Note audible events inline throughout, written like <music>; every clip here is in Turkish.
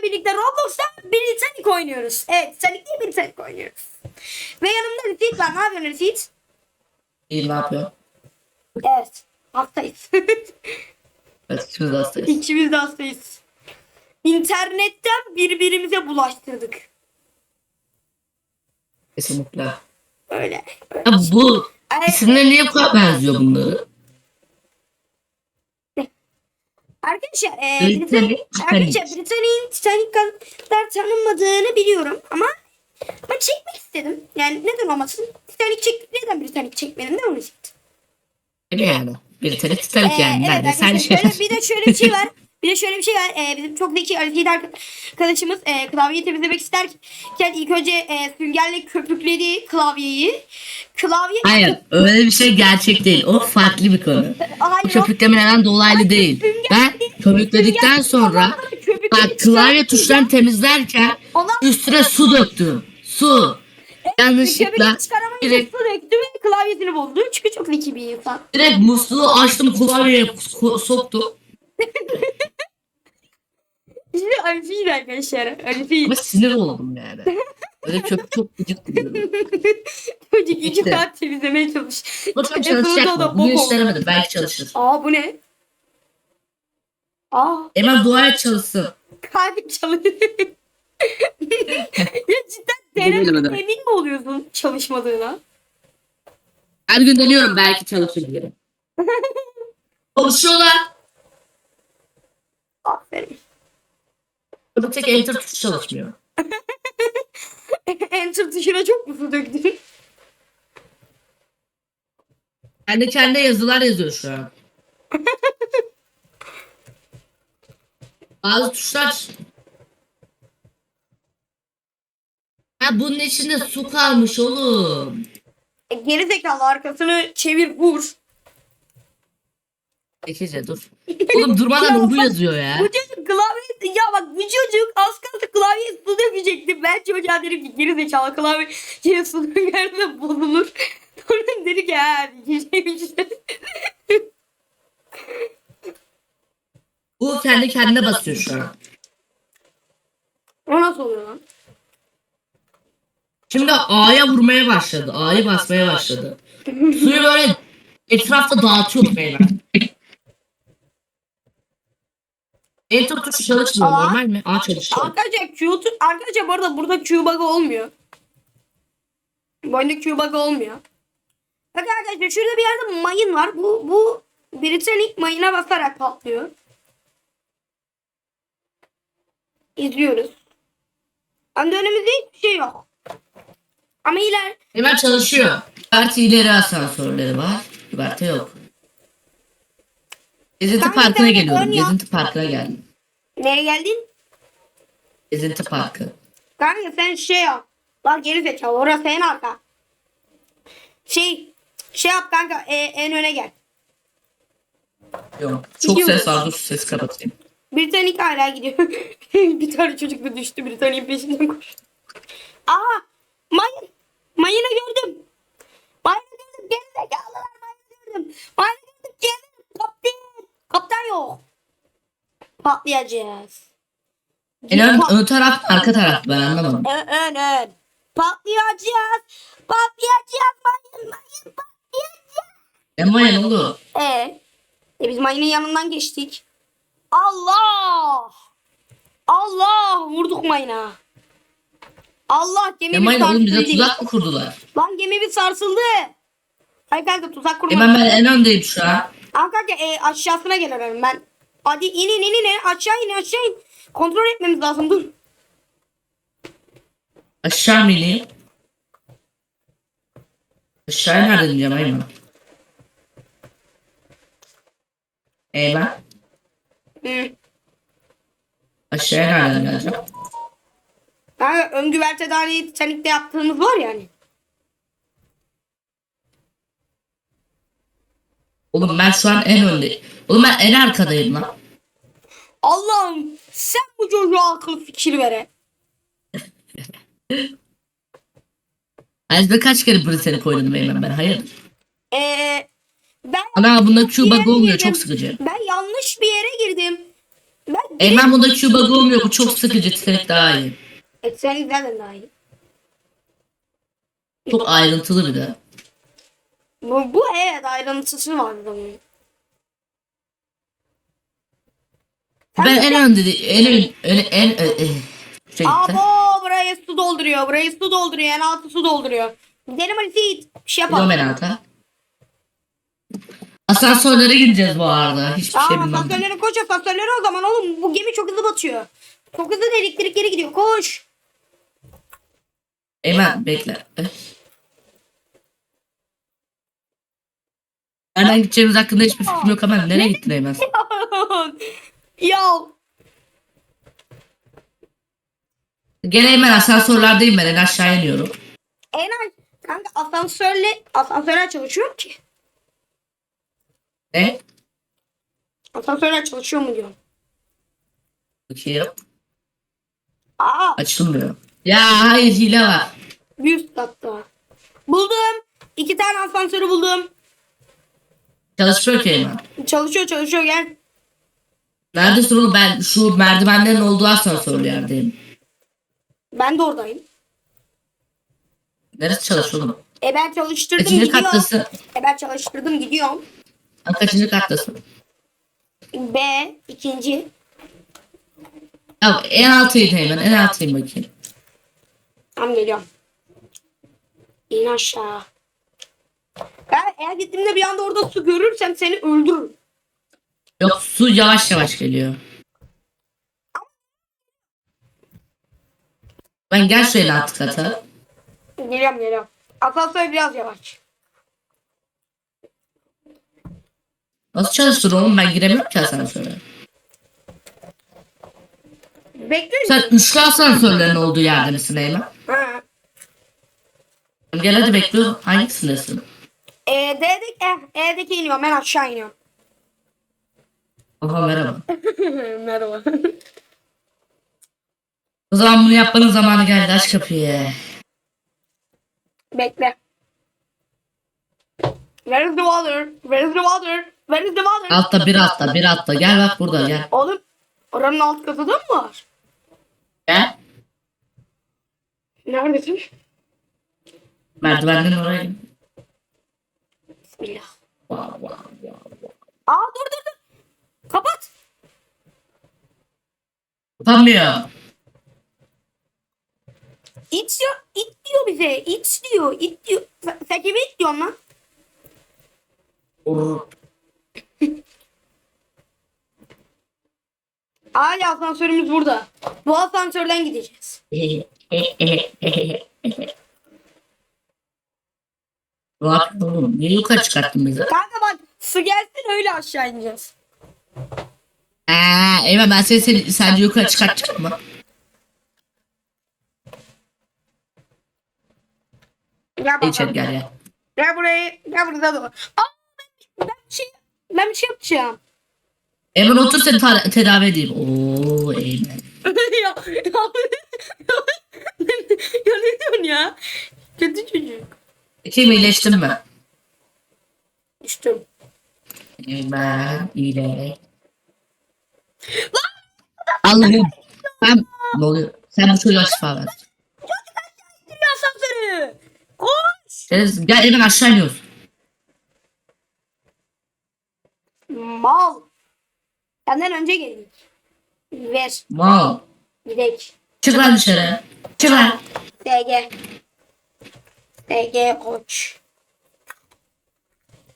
arkadaşlarla birlikte Roblox'ta Britannic oynuyoruz. Evet Titanic değil Britannic oynuyoruz. Ve yanımda Refit var. Ne yapıyorsun Refit? İyi ne yapıyor? Evet. Hastayız. Evet ikimiz de hastayız. İkimiz de hastayız. İnternetten birbirimize bulaştırdık. Kesinlikle. Öyle. Ya bu Evet. isimler niye bu kadar benziyor bunları? Arkadaşlar, e, Britannic, Titanic. arkadaşlar Britannic'in Titanic kadar tanınmadığını biliyorum ama ben çekmek istedim. Yani neden olmasın? Titanic çek, neden Britannic çekmedim? Ne olacak? Öyle yani. Tane Titanic Ee, yani. evet? Sen şey. bir de şöyle bir şey var. <laughs> Bir de şöyle bir şey var. Ee, bizim çok zeki Aziz arkadaşımız e, klavyeyi temizlemek isterken ilk önce e, süngerle köpükledi klavyeyi. Klavye Hayır öyle bir şey gerçek değil. O farklı bir konu. Hayır, o- köpüklemeden dolaylı değil. Ben köpükledikten sonra bak klavye tuşlarını temizlerken üstüne su döktüm. Su. Yanlışlıkla direkt, döktü ve klavyesini bozdu. Çünkü çok zeki bir insan. direkt musluğu açtım klavyeye ko- soktum. <laughs> İşte Arife'ydi arkadaşlar. Arife'ydi. Ama sinir oldum yani. Böyle köpük çok gıcık duruyor. <laughs> Çocuk iki İşte. saat temizlemeye çalış. Bakalım En sonunda çalışacak da mı? Bok hiç denemedim. Belki çalışır. Aa bu ne? Aa Hemen dua et çalışsın. kalbim çalıyor. <laughs> ya cidden denemedim. emin mi oluyorsun çalışmadığına? Her gün deniyorum belki çalışır diye. <laughs> Çalışıyorlar. Aferin. Bir tek enter tuşu çalışmıyor. <laughs> Enter tuşuna çok mu su döktün? Kendi kendine yazılar yazıyor şu an. Bazı tuşlar Ha bunun içinde su kalmış oğlum. E, geri zekalı arkasını çevir vur. Çekici dur. Oğlum durmadan bu yazıyor ya. Bu çocuk klavye ya bak bu çocuk az kaldı klavyeye su dökecekti. Ben çocuğa dedim ki geri zekalı klavye şey <laughs> su dökerse bozulur. <laughs> Sonra dedi ki ha diyeceğim işte. Bu kendi kendine basıyor şu an. O nasıl oluyor lan? Şimdi A'ya vurmaya başladı. A'yı basmaya başladı. <laughs> Suyu böyle etrafta dağıtıyor beyler. Enter tuşu çalışmıyor Aa. normal mi? A çalışıyor. Arkadaşlar Q tu- arkadaşlar bu arada burada Q bug olmuyor. Bu oyunda Q bug olmuyor. Bak arkadaşlar şurada bir yerde mayın var. Bu bu Britannic mayına basarak patlıyor. İzliyoruz. Ama önümüzde hiçbir şey yok. Ama iler Hemen çalışıyor. Parti ileri asansörleri var. Parti yok. Gezinti Kanka Parkı'na sen geliyorum. yap. Gezinti Parkı'na geldim. nereye geldin? Gezinti Parkı. Kanka sen şey yap. Lan geri zekalı orası en arka. Şey şey yap kanka e, en öne gel. Yok. Çok Gidiyoruz. ses var. Dur sesi kapatayım. Britannic hala gidiyor. <laughs> bir tane çocuk da düştü Britannic'in peşinden koş. Aa! Mayın! Mayını gördüm. Mayını gördüm. Geri zekalılar mayını gördüm. Mayını gördüm. Gelin. Kaptan. Kaptan yok. Patlayacağız. En ön, taraf arka taraf ben anlamadım. ön, ön, ön. Patlayacağız. Patlayacağız. Mayın, mayın patlayacağız. Ema ne oldu? Ee, e biz mayının yanından geçtik. Allah! Allah! Vurduk mayına. Allah gemi Ema bir oğlum bize sarsıldı. tuzak mı kurdular? Lan gemi bir sarsıldı. Hayır kanka tuzak kurma. Hemen ben en öndeyim şu an. Ama kanka e, aşağısına gelelim ben. Hadi in in in in aşağı in aşağı in. Kontrol etmemiz lazım dur. Aşağı mı ineyim? Aşağıya nereden ineceğim ben Hı. Aşağıya nereden geleceğim? Kanka ön güverte dahi Titanic'te yaptığımız var yani. Oğlum ben şu an en öndeyim. Oğlum ben en arkadayım lan. Allah'ım sen bu çocuğa akıl fikir vere. Hayır kaç kere Britannic oynadım Eymen ben hayır. Ee, ben Ana bunda Q bug olmuyor girdim. çok sıkıcı. Ben yanlış bir yere girdim. Ben Eymen bunda Q bug olmuyor. Bu çok sıkıcı. Titanic daha iyi. Eksen zaten daha iyi. Çok ayrıntılı bir de. Bu, bu evet ayrıntısı var bunun. Ben en önde de- en en en en, en, en şey Abo buraya su dolduruyor. Buraya su dolduruyor. En altı su dolduruyor. Gidelim hadi. Bir şey yapalım. Domenata. Asansörlere gideceğiz bu arada. Hiçbir şey Tamam bilmem. asansörlere koş asansörlere o zaman oğlum. Bu gemi çok hızlı batıyor. Çok hızlı da elektrikleri gidiyor. Koş. Eymen bekle. Nereden gideceğimiz hakkında hiçbir fikrim yok ama nereye gittin Eymen? <laughs> ya Gene Eymen asansörlerdeyim ben en aşağı iniyorum. Enar kanka asansörle asansörler çalışıyor ki. Ne? Asansörler çalışıyor mu diyorum. Bakayım. Aa Açılmıyor. Ya hayır hile var. bir üst katta. Buldum. İki tane asansörü buldum. Çalışmıyor ki Eymen. Çalışıyor çalışıyor gel. Neredesin oğlum ben şu merdivenlerin olduğu asansörlü yerdeyim. Ben de oradayım. Neresi çalışıyor oğlum? E ben çalıştırdım Kaçıncı gidiyor. kattasın? E ben çalıştırdım gidiyorum. Ha, Kaçıncı kattasın? B ikinci. Ya en altıydı Eymen en altıyım bakayım. Tamam geliyorum. İn aşağı. Ben eğer gittiğimde bir anda orada su görürsem seni öldürürüm. Yok su yavaş yavaş geliyor. Ben gel en alt kata. Geliyorum geliyorum. Asansör biraz yavaş. Nasıl çalıştır oğlum ben giremiyorum ki asansöre. Bekliyorum. Sen üçlü asansörlerin olduğu yerde misin Eymen? Ha. Gel hadi bekliyorum. Hangisindesin? E, D'deki, e, E'deki iniyorum. Ben aşağı iniyorum. Oha merhaba. <laughs> Merhaba. O zaman bunu yapmanın zamanı geldi. Aç kapıyı. Bekle. Where is the water? Where is the water? İs the water? Altta bir altta bir altta. Gel bak burada gel. Oğlum oranın alt katı da mı var? Gel. Neredesin? Merdivenden oraya. gel. Bismillah. Wow, wow, wow. Aa dur dur dur. Kapat. Kapanmıyor. İt diyor, it diyor bize. İt diyor, it diyor. Sen, sen kime it diyorsun lan? Or- Hala asansörümüz burada. Bu asansörden gideceğiz. <laughs> Yapıyorsun oğlum? Niye yukarı çıkarttın bizi? Kanka bak su gelsin öyle aşağı ineceğiz. Eee Eymen ben seni, seni sence yukarı çıkartacak mı? Gel İçeri bakalım. gel ya. Gel buraya. Gel burada da. Aa ben, ben şey ben bir şey yapacağım. Eymen otur seni ta- tedavi edeyim. Oo Eymen. <laughs> ya, ya, ya ne diyorsun ya? Kötü çocuk. Kim iyileştin mi? Düştüm. Eymen iyileş. Allah'ım. Ben ne oluyor? Sen bu çocuğa şifa ver. Geliyor asansörü. Koş. Gel, gel Eymen aşağı iniyoruz. Mal. Senden önce geldik. Ver. Mal. Gidek. Çık lan dışarı. Çık lan. SG. SG koç.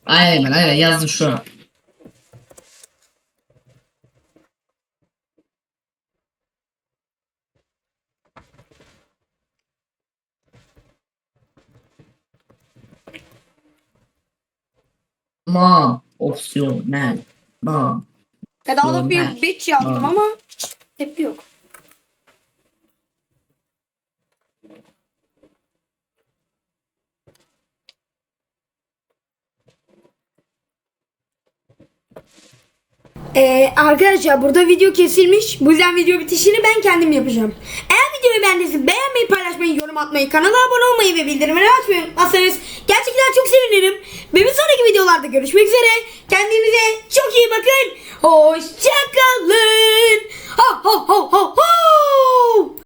Aynen aynen yazdım şu an. Mom. Opsiyonel. Mom. Pedala bir Normal. bitch yaptım ama tepki yok. Ee, arkadaşlar burada video kesilmiş. Bu yüzden video bitişini ben kendim yapacağım. Eğer videoyu beğendiyseniz beğenmeyi, paylaşmayı, yorum atmayı, kanala abone olmayı ve bildirimleri açmayı unutmazsanız gerçekten çok sevinirim. Ve bir sonraki videolarda görüşmek üzere. Kendinize çok iyi bakın. Hoşçakalın. Ho ho ho ho ho.